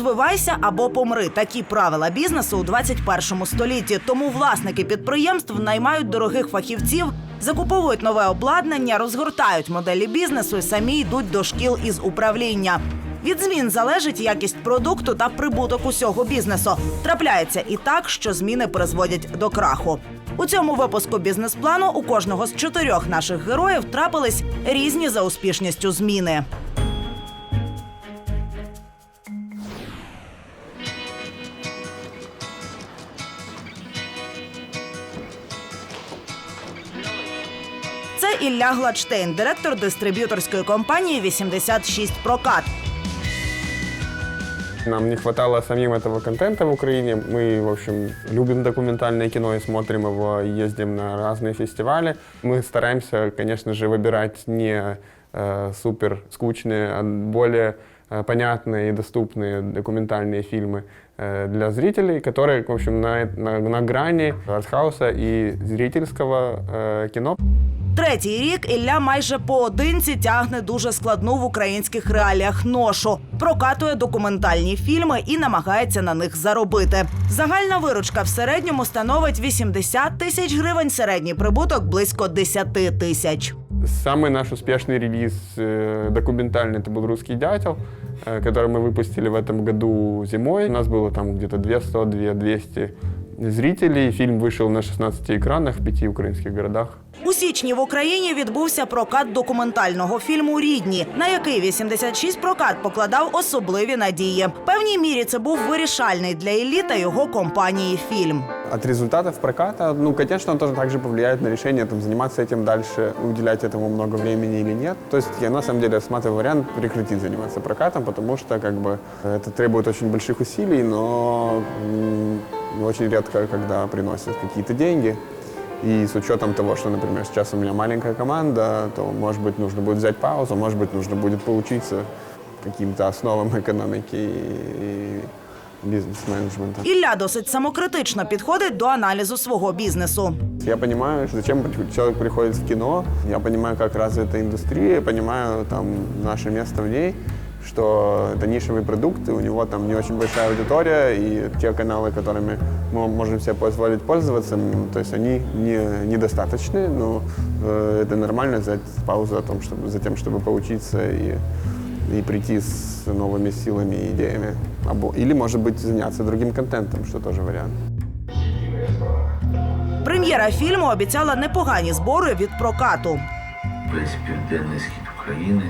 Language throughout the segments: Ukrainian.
Розвивайся або помри. Такі правила бізнесу у 21 столітті. Тому власники підприємств наймають дорогих фахівців, закуповують нове обладнання, розгортають моделі бізнесу і самі йдуть до шкіл із управління. Від змін залежить якість продукту та прибуток усього бізнесу. Трапляється і так, що зміни призводять до краху. У цьому випуску бізнес-плану у кожного з чотирьох наших героїв трапились різні за успішністю зміни. Ілля Гладштейн, директор дистриб'юторської компанії 86 Прокат. Нам не хватало самим этого контента в Украине. Мы, в общем, любим документальное кино и смотрим его, и ездим на разные фестивали. Мы стараемся, конечно же, выбирать не э, супер скучные, а более э, понятные и доступные документальные фильмы э, для зрителей, которые, в общем, на, на, на грани артхауса и зрительского э, кино. Третій рік Ілля майже поодинці тягне дуже складну в українських реаліях ношу, прокатує документальні фільми і намагається на них заробити. Загальна виручка в середньому становить 80 тисяч гривень, середній прибуток близько 10 тисяч. Самый наш успешный релиз э, документальный это был «Русский дятел», э, который мы выпустили в этом году зимой. У нас было там где-то 200-200 зрителей. Фильм вышел на 16 экранах в пяти украинских городах. У січні в Україні відбувся прокат документального фільму Рідні, на який 86 прокат покладав особливі надії. В певній мірі це був вирішальний для Іллі та його компанії фільм. От результатов проката, ну, конечно, он тоже также повлияет на решение, там, заниматься этим дальше, уделять этому много времени или нет. То есть я на самом деле рассматриваю вариант прекратить заниматься прокатом, потому что как бы это требует очень больших усилий, но м, очень редко, когда приносят какие-то деньги. И с учетом того, что, например, сейчас у меня маленькая команда, то, может быть, нужно будет взять паузу, может быть, нужно будет поучиться каким-то основам экономики и бизнес-менеджмента. Ілля досить самокритично підходить до аналізу свого бізнесу. Я понимаю, зачем человек приходит в кино, я понимаю, как развита индустрия, я понимаю там наше место в ней, что это нишевый продукт, и у него там не очень большая аудитория, и те каналы, которыми мы можем себе позволить пользоваться, м, то есть они не, недостаточны, но э, это нормально взять паузу о том, чтобы, за тем, чтобы поучиться и, и прийти с новыми силами и идеями. Або- Или, может быть, заняться другим контентом, что тоже вариант. Прем'єра фільму обіцяла непогані збори від прокату. весь південний схід України,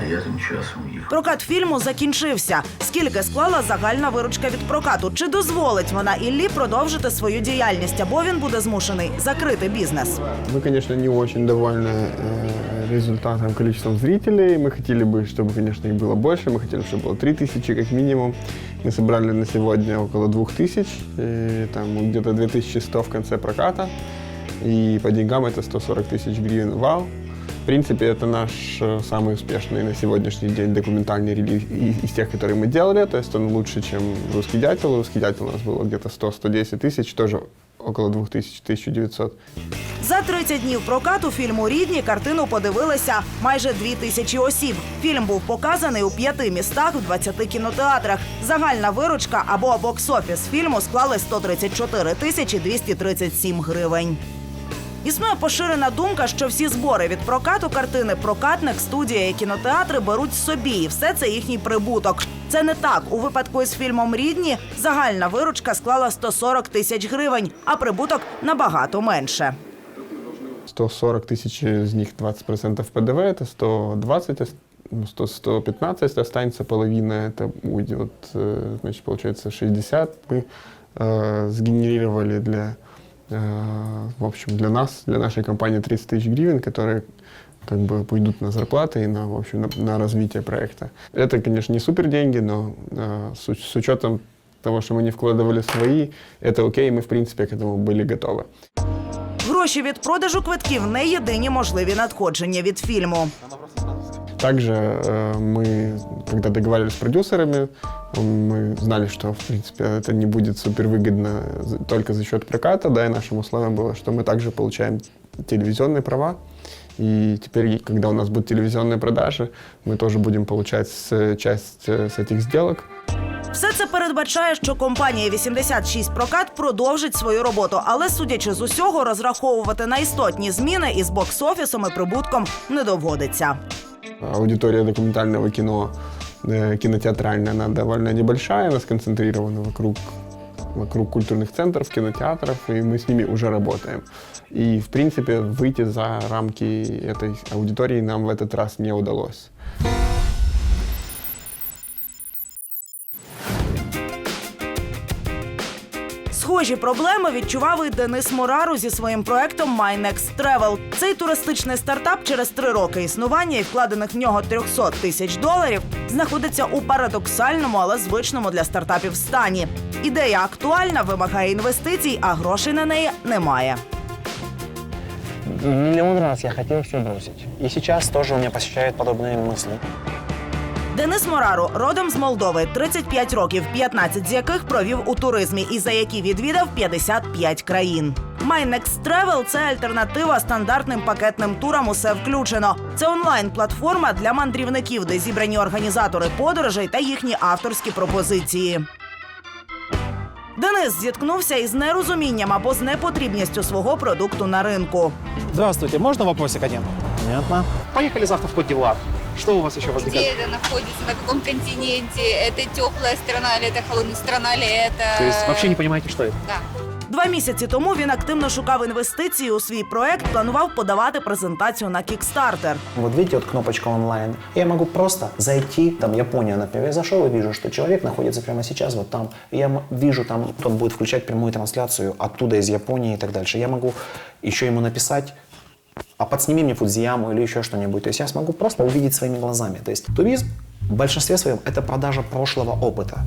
а я тим часом їх Прокат фільму закінчився. Скільки склала загальна виручка від прокату? Чи дозволить вона Іллі продовжити свою діяльність, або він буде змушений закрити бізнес? Мы, конечно, не очень довольны э, результатом, количеством зрителей. Мы хотели бы, чтобы, конечно, их было больше. Мы хотели, чтобы было 3000 как минимум. Мы собрали на сегодня около 2000. И, там где-то 2100 в конце проката. И по деньгам это 140 тысяч гривен вал. В принципе, это наш э, самый успешный на сегодняшний день документальный релиз и- из тех, которые мы делали. То есть он лучше, чем «Русский дятел». «Русский дятел» у нас было где-то 100-110 тысяч, тоже около 2000, 1900. За 30 днів прокату фільму Рідні картину подивилися майже дві тисячі осіб. Фільм був показаний у п'яти містах в 20 кінотеатрах. Загальна виручка або бокс-офіс фільму склали 134 тисячі 237 гривень. Існує поширена думка, що всі збори від прокату картини прокатник, студія і кінотеатри беруть собі, і все це їхній прибуток. Це не так. У випадку із фільмом Рідні загальна виручка склала 140 тисяч гривень, а прибуток набагато менше. 140 тысяч, из них 20% ПДВ, это 120, ос- ну, 100, 115 останется, половина это уйдет, э, значит, получается 60. Мы э, сгенерировали для, э, в общем, для нас, для нашей компании 30 тысяч гривен, которые как бы пойдут на зарплаты и на, в общем, на, на развитие проекта. Это, конечно, не супер деньги, но э, с, уч- с учетом того, что мы не вкладывали свои, это окей, мы, в принципе, к этому были готовы. Гроші від продажу квитків не єдині можливі надходження від фільму. Также э, мы, когда договаривались с продюсерами, м, мы знали, что, в принципе, это не будет супервыгодно за- только за счет проката, да, и нашим условием было, что мы также получаем телевизионные права, и теперь, когда у нас будут телевизионные продажи, мы тоже будем получать с- часть э, с этих сделок. Все це передбачає, що компанія 86 прокат продовжить свою роботу, але судячи з усього, розраховувати на істотні зміни із бокс-офісом і прибутком не доводиться. Аудитория документального кино, э, кинотеатральная, она довольно небольшая, она сконцентрирована вокруг, вокруг культурных центров, кинотеатров, и мы с ними уже работаем. И, в принципе, выйти за рамки этой аудитории нам в этот раз не удалось. Схожі проблеми відчував і Денис Морару зі своїм проектом My Travel. Цей туристичний стартап через три роки існування і вкладених в нього 300 тисяч доларів знаходиться у парадоксальному, але звичному для стартапів стані. Ідея актуальна, вимагає інвестицій, а грошей на неї немає. Миллион раз я хотел все бросить. И сейчас тоже у меня посещают подобные мысли. Денис Морару родом з Молдови, 35 років, 15 з яких провів у туризмі і за які відвідав 55 країн. Next Travel – це альтернатива стандартним пакетним турам. Усе включено. Це онлайн-платформа для мандрівників, де зібрані організатори подорожей та їхні авторські пропозиції. Денис зіткнувся із нерозумінням або з непотрібністю свого продукту на ринку. Здравствуйте, можно вопросик один? Понятно. Поехали завтра в Кот-Дивуар. Что у вас еще Где возникает? это находится, на каком континенте, это теплая страна или это холодная страна, или это... То есть вообще не понимаете, что это? Да. Два місяці тому він активно шукав інвестиції у свій проект, планував подавати презентацію на Kickstarter. Вот видите, вот кнопочка онлайн. Я могу просто зайти, там Япония, например, я зашел и вижу, что человек находится прямо сейчас вот там. И я м- вижу, там он будет включать прямую трансляцию оттуда из Японии и так дальше. Я могу еще ему написать, а подсними мне Фудзияму или еще что-нибудь. То есть я смогу просто увидеть своими глазами. То есть туризм в большинстве своем это продажа прошлого опыта.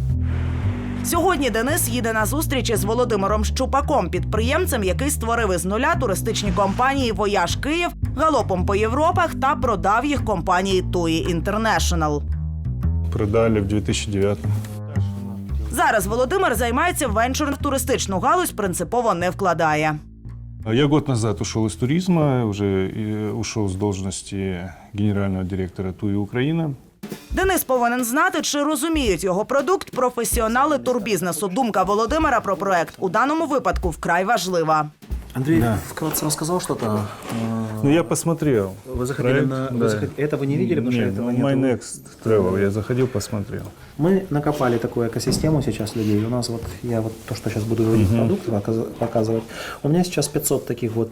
Сьогодні Денис їде на зустрічі з Володимиром Щупаком, підприємцем, який створив із нуля туристичні компанії Вояж Київ, галопом по Європах та продав їх компанії TUI International. Продали в 2009 Зараз Володимир займається венчуром туристичну галузь, принципово не вкладає. Я год назад ушел из туризма, уже э, ушел с должности генерального директора ТУИ Украина. Денис повинен знати, чи розуміють його продукт професіонали турбізнесу. Думка Володимира про проект у даному випадку вкрай важлива. Андрій Да. вкратце рассказал что-то. Э, Ну, я посмотрел. Вы заходили проект, на... да. вы заход- Это вы не видели, потому Нет, что этого ну, My нет. Next Travel, я заходил, посмотрел. Мы накопали такую экосистему сейчас людей. У нас вот, я вот то, что сейчас буду говорить, продукты показ- показывать. У меня сейчас 500 таких вот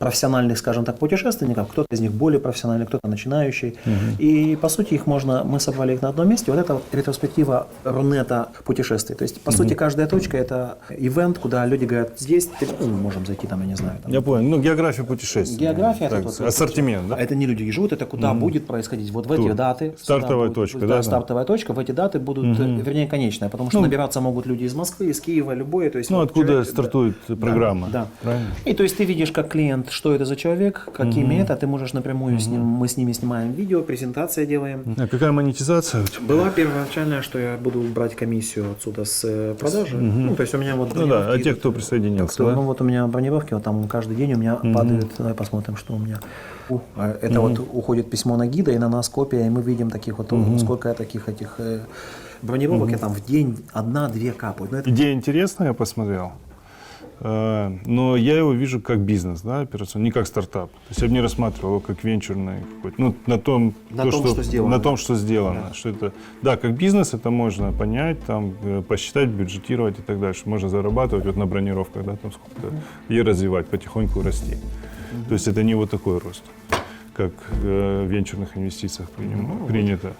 профессиональных, скажем так, путешественников. Кто-то из них более профессиональный, кто-то начинающий. И, по сути, их можно... Мы собрали их на одном месте. Вот это вот ретроспектива Рунета путешествий. То есть, по сути, каждая точка – это ивент, куда люди говорят, здесь ну, мы можем зайти там, я не знаю. Там, Я понял. Ну, география путешествий. География это Так, тот- Ассортимент, да? А это не люди живут, это куда будет происходить. Вот в эти Тур. даты. Стартовая сюда точка, да, да, да. стартовая точка. В эти даты будут, э, вернее, конечная, потому что Ну, набираться могут люди из Москвы, из Киева, любое. То есть, Ну, вот откуда человек- стартует да, программа. Да. Правильно? И то есть ты видишь как клиент, что это за человек, какими это, ты можешь напрямую с ним, мы с ними снимаем видео, презентация делаем. А какая монетизация у тебя? Была первоначальная, что я буду брать комиссию отсюда с э, продажи. Ну, то есть у меня вот... Ну да, а те, кто присоединился, Кто- да? Ну вот у меня бронировки, вот там каждый день у меня падают. Давай посмотрим, что у меня. А Это вот уходит письмо на гида, и на нас копия, и мы видим таких вот, сколько я таких этих э, бронировок, я там в день одна-две капают. Ну, это Идея интересная, я посмотрел. Э, Но я его вижу как бизнес, да, операционный, не как стартап. То есть я бы не рассматривал его как венчурный какой-то. Ну, на том, На том, что сделано. На том, что сделано. Что это, да, как бизнес это можно понять, там, э, посчитать, бюджетировать и так дальше. Можно зарабатывать вот на бронировках, да, там сколько и развивать, потихоньку расти. То есть это не вот такой рост, как э, в венчурных инвестициях приним- принято.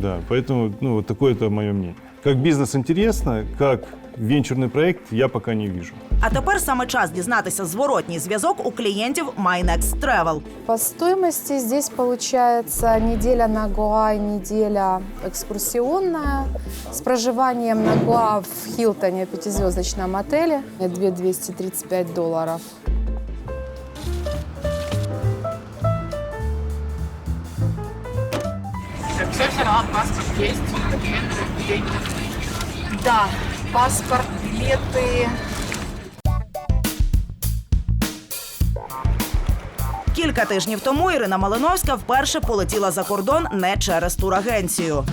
Да, поэтому, ну, вот такое это мое мнение. Как бизнес интересно, как венчурный проект я пока не вижу. А тепер саме час дізнатися зворотній зв'язок у клієнтів My Next Travel. По стоимости здесь получается неделя на Гоа и неделя экскурсионная с проживанием на Гоа в Хилтоне, пятизвездочном отеле. 2235 долларов. Да, паспорт, билеты, Кілька тижнів тому Ірина Малиновська вперше полетіла за кордон не через турагенцію.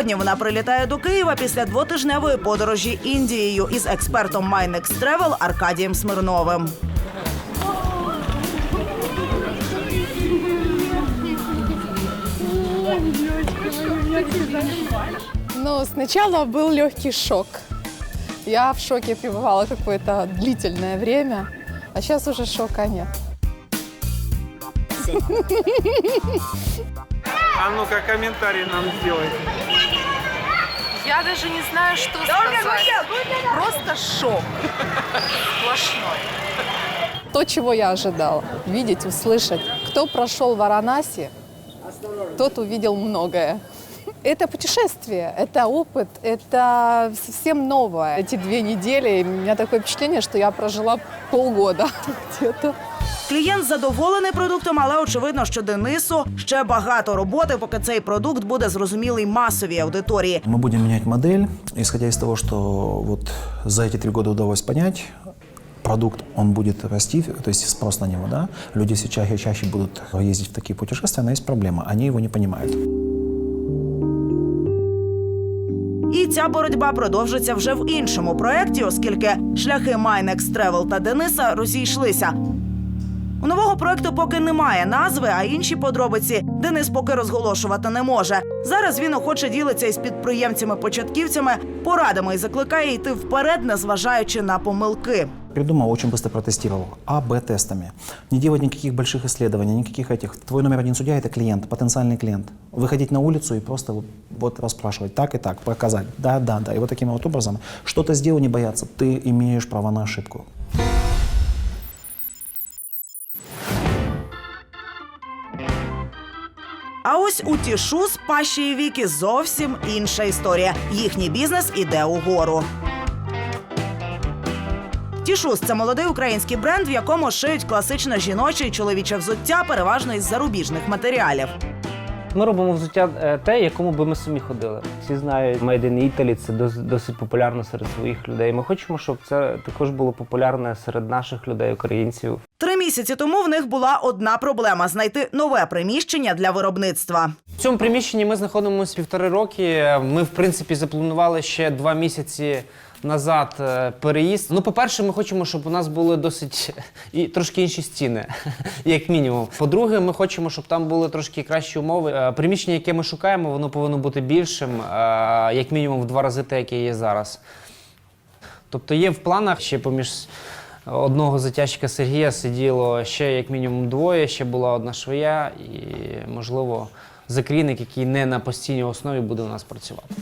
Сьогодні вона прилітає до Києва після двотижневої подорожі Індією із експертом Майнекс Тревел Аркадієм Смирновим. Ну, сначала был легкий шок. Я в шоке пребывала какое-то длительное время, а сейчас уже шока нет. А ну-ка, комментарий нам сделайте. Я даже не знаю, что сказать. Просто шок. Сплошной. То, чего я ожидала. Видеть, услышать. Кто прошел Варанаси, тот увидел многое. Это путешествие, это опыт, это совсем новое. Эти две недели, у меня такое впечатление, что я прожила полгода где-то. Клієнт задоволений продуктом, але очевидно, що Денису ще багато роботи, поки цей продукт буде зрозумілий масовій аудиторії. Мы будем менять модель, исходя из того, что вот за эти три года удалось понять, продукт, он будет расти, то есть спрос на него, да, люди все чаще и чаще будут ездить в такие путешествия, но есть проблема, они его не понимают. Ця боротьба продовжиться вже в іншому проєкті, оскільки шляхи Майнекс Тревел та Дениса розійшлися. У нового проекту поки немає назви, а інші подробиці Денис поки розголошувати не може. Зараз він охоче ділиться із підприємцями-початківцями порадами і закликає йти вперед, незважаючи на помилки. Придумал, очень быстро протестировал. А, Б тестами. Не делать никаких больших исследований, никаких этих. Твой номер один судья – это клиент, потенциальный клиент. Выходить на улицу и просто вот, вот расспрашивать так и так, показать. Да, да, да. И вот таким вот образом что-то сделал, не бояться. Ты имеешь право на ошибку. А ось у тішу з Паші і Віки зовсім інша історія. Їхній бізнес іде угору. Тішус це молодий український бренд, в якому шиють класичне жіноче і чоловіче взуття, переважно із зарубіжних матеріалів. Ми робимо взуття е, те, якому би ми самі ходили. Всі знають Made in Italy, це досить популярно серед своїх людей. Ми хочемо, щоб це також було популярне серед наших людей, українців. Три місяці тому в них була одна проблема знайти нове приміщення для виробництва. В цьому приміщенні ми знаходимося півтори роки. Ми, в принципі, запланували ще два місяці назад е, переїзд. Ну, по-перше, ми хочемо, щоб у нас були досить і трошки інші стіни, як мінімум. По-друге, ми хочемо, щоб там були трошки кращі умови. Е, Приміщення, яке ми шукаємо, воно повинно бути більшим, е, як мінімум в два рази те, яке є зараз. Тобто є в планах ще поміж одного затяжчика Сергія сиділо ще як мінімум двоє, ще була одна швея і, можливо, закрійник, який не на постійній основі буде у нас працювати.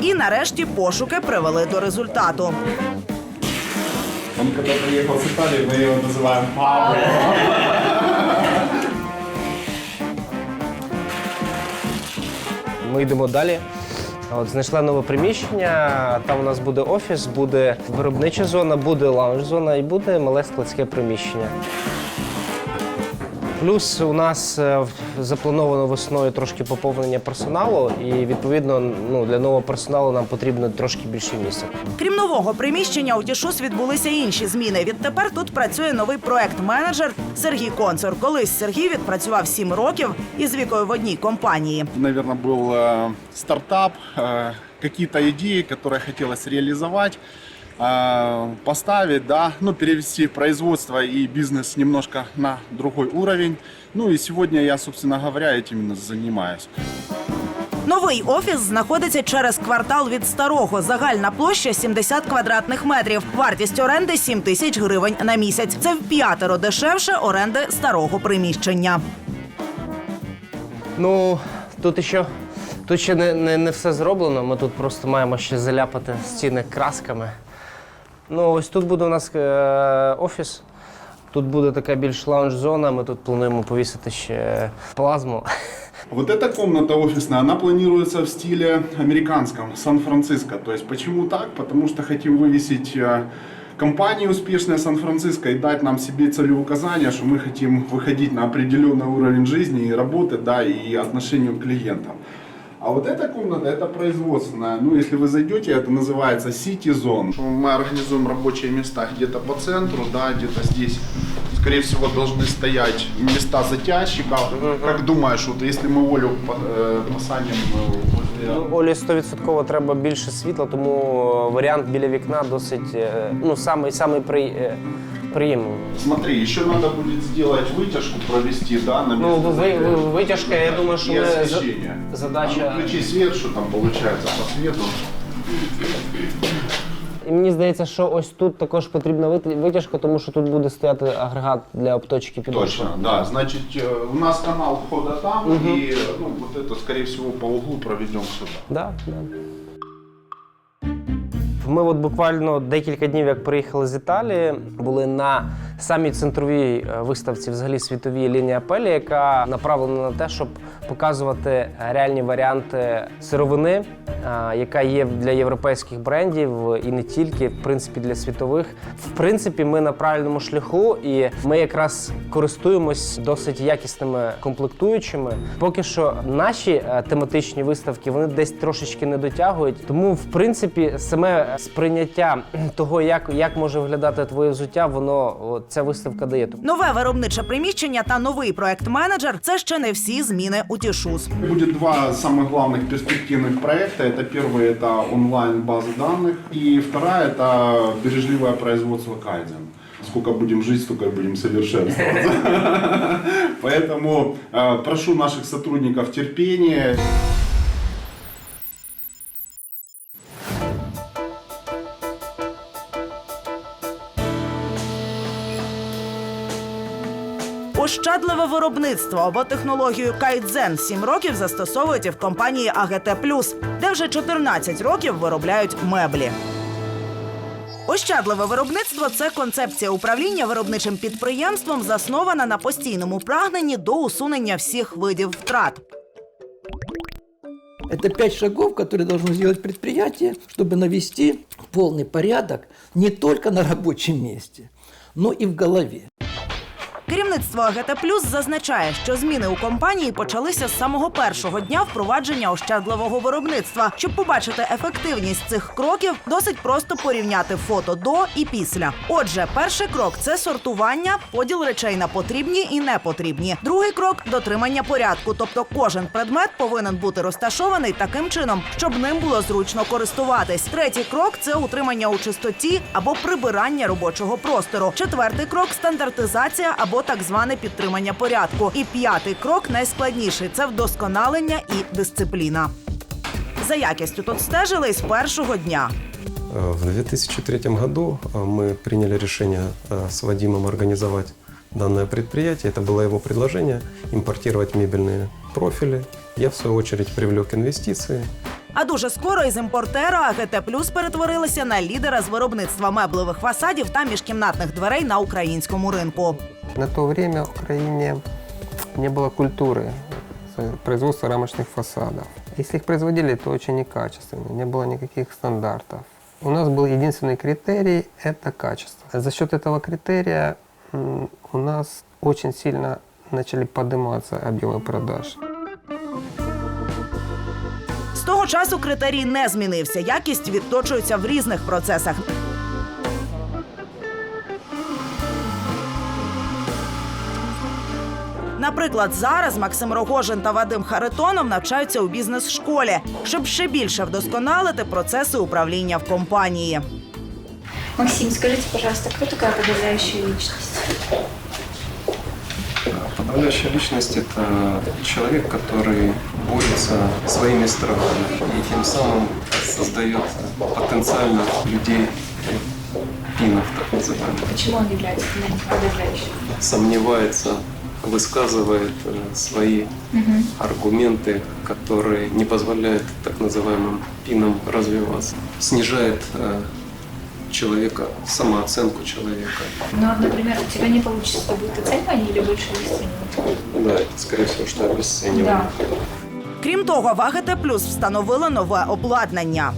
І нарешті пошуки привели до результату. Он когда приехал с Италии, мы его называем Павло. Ми йдемо далі. От, знайшли нове приміщення. Там у нас буде офіс, буде виробнича зона, буде лаунж-зона і буде мале складське приміщення. Плюс у нас е, в- заплановано весною трошки поповнення персоналу, і відповідно ну, для нового персоналу нам потрібно трошки більше місця. Крім нового приміщення, у Тішус відбулися інші зміни. Відтепер тут працює новий проект-менеджер Сергій Концор. Колись Сергій відпрацював сім років із вікою в одній компанії. Наверное, был э, стартап, э, какие-то идеи, которые хотелось реализовать, э, поставить, да, ну, перевести производство и бизнес немножко на другой уровень. Ну и сегодня я, собственно говоря, этим именно занимаюсь. Новий офіс знаходиться через квартал від старого. Загальна площа 70 квадратних метрів. Вартість оренди 7 тисяч гривень на місяць. Це в п'ятеро дешевше оренди старого приміщення. Ну, тут ще, тут ще не, не, не все зроблено. Ми тут просто маємо ще заляпати стіни красками. Ну, ось тут буде у нас е, офіс. Тут буде така більш лаунж-зона. Ми тут плануємо повісити ще плазму. Вот эта комната офисная, она планируется в стиле американском, Сан-Франциско. То есть почему так? Потому что хотим вывесить э, компанию успешная Сан-Франциско и дать нам себе целеуказания, что мы хотим выходить на определенный уровень жизни и работы, да, и отношению к клиентам. А вот эта комната, это производственная. Ну, если вы зайдете, это называется City Zone. Мы организуем рабочие места где-то по центру, да, где-то здесь, скорее всего, должны стоять места затяжчиков. Как думаешь, вот если мы Олю э, посадим э, возле... Ну, Олі 100% треба більше світла, тому варіант біля вікна досить е, ну, самий, самий при, е, приємний. Смотри, еще надо будет сделать вытяжку, провести, да, на Ну, место ви, ви, затяжки. витяжка, я думаю, що И ми за- освещение. задача. А ну, включи свет, что там получается по свету. І мені здається, що ось тут також потрібна вит- витяжка, тому що тут буде стояти агрегат для обточки підошви. Точно, да. Значит, э, у нас канал входа там, и ну, вот это, скорее всего, по углу проведем сюда. Да, да. Ми от буквально декілька днів, як приїхали з Італії, були на самій центровій е, виставці, взагалі світовій лінії Апелі, яка направлена на те, щоб показувати реальні варіанти сировини, е, яка є для європейських брендів і не тільки, в принципі, для світових. В принципі, ми на правильному шляху, і ми якраз користуємось досить якісними комплектуючими. Поки що наші е, тематичні виставки вони десь трошечки не дотягують. Тому, в принципі, саме сприйняття того, як, як може виглядати твоє взуття, воно о, ця виставка дає. Нове виробниче приміщення та новий проект-менеджер це ще не всі зміни у Тішуз. Будет два самых главных перспективных проекта. Это первый – это онлайн базы данных, и вторая – это бережливое производство Кайдзен. Сколько будем жить, столько и будем совершенствоваться. Поэтому э, прошу наших сотрудников терпения. Ощадливе виробництво або технологію Кайдзен 7 років застосовують і в компанії АГТ де вже 14 років виробляють меблі. Ощадливе виробництво це концепція управління виробничим підприємством, заснована на постійному прагненні до усунення всіх видів втрат. Это пять шагов, которые должно сделать предприятие, чтобы навести полный порядок не только на рабочем месте, но и в голове. Керівництво АГТ зазначає, що зміни у компанії почалися з самого першого дня впровадження ощадливого виробництва. Щоб побачити ефективність цих кроків, досить просто порівняти фото до і після. Отже, перший крок це сортування, поділ речей на потрібні і непотрібні. Другий крок дотримання порядку, тобто кожен предмет повинен бути розташований таким чином, щоб ним було зручно користуватись. Третій крок це утримання у чистоті або прибирання робочого простору. Четвертий крок стандартизація або так зване підтримання порядку. І п'ятий крок найскладніший це вдосконалення і дисципліна. За якістю тут стежили з першого дня. В 2003 году э, мы приняли решение э, с Вадимом организовать данное предприятие. Это было его предложение импортировать мебельные профили. Я, в свою очередь, привлек инвестиции. А дуже скоро із імпортера АГТ Плюс перетворилися на лідера з виробництва меблевих фасадів та міжкімнатних дверей на українському ринку. На то время в Украине не было культуры э, производства рамочных фасадов. Если их производили, то очень некачественно, не было никаких стандартов. У нас был единственный критерий – это качество. За счет этого критерия м, у нас очень сильно начали подниматься объемы продаж. З того часу критерій не змінився. Якість відточується в різних процесах. Наприклад, зараз Максим Рогожин та Вадим Харитонов навчаються у бізнес-школі, щоб ще більше вдосконалити процеси управління в компанії. Максим, скажите, пожалуйста, кто такая подавляющая личность? Подавляющая личность – это человек, который борется своими страхами и тем самым создает потенциально людей пинов, так называемых. Почему он является подавляющим? Сомневается, высказывает э, свои аргументы, которые не позволяют так называемым пинам развиваться. Снижает э, человека, самооценку человека. Ну, например, у тебя не получится, это будет оценивание или больше обесценивание? Да, это, скорее всего, что обесценивание. Да. Крім того, в АГТ Плюс встановили нове обладнання.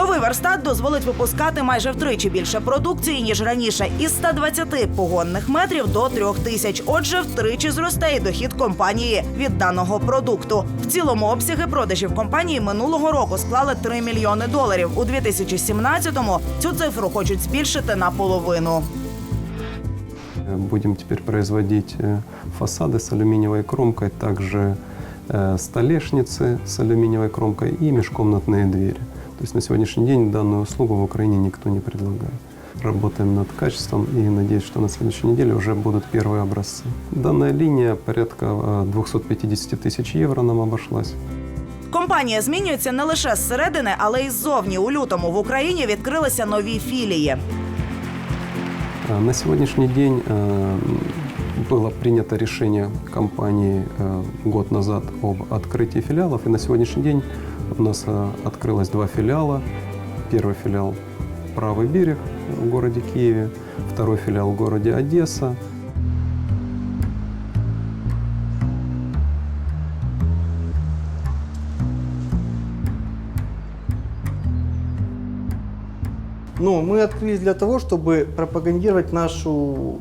Новий верстат дозволить випускати майже втричі більше продукції ніж раніше, із 120 погонних метрів до 3000. Отже, втричі зросте і дохід компанії від даного продукту. В цілому обсяги продажів компанії минулого року склали 3 мільйони доларів. У 2017-му цю цифру хочуть збільшити наполовину. Будем теперь производить э, фасады с алюминиевой кромкой, также э, столешницы с алюминиевой кромкой и межкомнатные двери. То есть на сегодняшний день данную услугу в Украине никто не предлагает. Работаем над качеством и надеюсь, что на следующей неделе уже будут первые образцы. Данная линия порядка э, 250 тысяч евро нам обошлась. Компанія змінюється не лише зсередини, але й ззовні. У лютому в Україні відкрилися нові філії. Э, На сегодняшний день э, было принято решение компании э, год назад об открытии филиалов, и на сегодняшний день у нас э, открылось два филиала. Первый филиал «Правый берег» в городе Киеве, второй филиал в городе Одесса. Ну, мы открылись для того, чтобы пропагандировать нашу,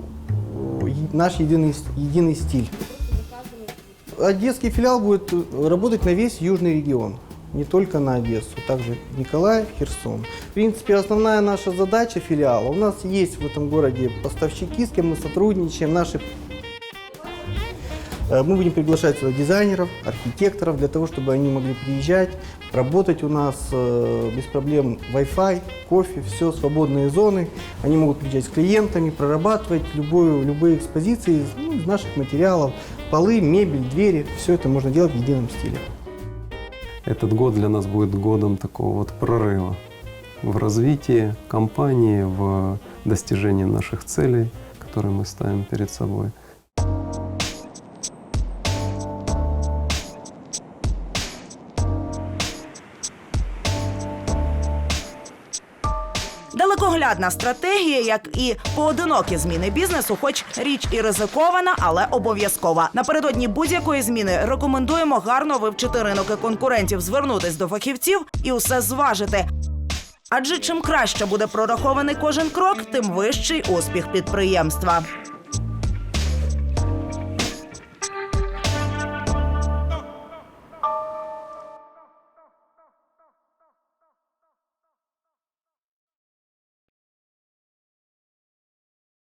э, наш единый, единый стиль. Одесский филиал будет э, работать на весь южный регион, не только на Одессу, также Николаев, Херсон. В принципе, основная наша задача филиала, у нас есть в этом городе поставщики, с кем мы сотрудничаем, наши Э, Мы будем приглашать сюда дизайнеров, архитекторов, для того, чтобы они могли приезжать, работать у нас э, без проблем Wi-Fi, кофе, все, свободные зоны. Они могут приезжать с клиентами, прорабатывать любую, любые экспозиции ну, из наших материалов, полы, мебель, двери. Все это можно делать в едином стиле. Этот год для нас будет годом такого вот прорыва в развитии компании, в достижении наших целей, которые мы ставим перед собой. Далекоглядна стратегія, як і поодинокі зміни бізнесу, хоч річ і ризикована, але обов'язкова. Напередодні будь-якої зміни рекомендуємо гарно вивчити ринок і конкурентів, звернутись до фахівців і усе зважити. Адже чим краще буде прорахований кожен крок, тим вищий успіх підприємства.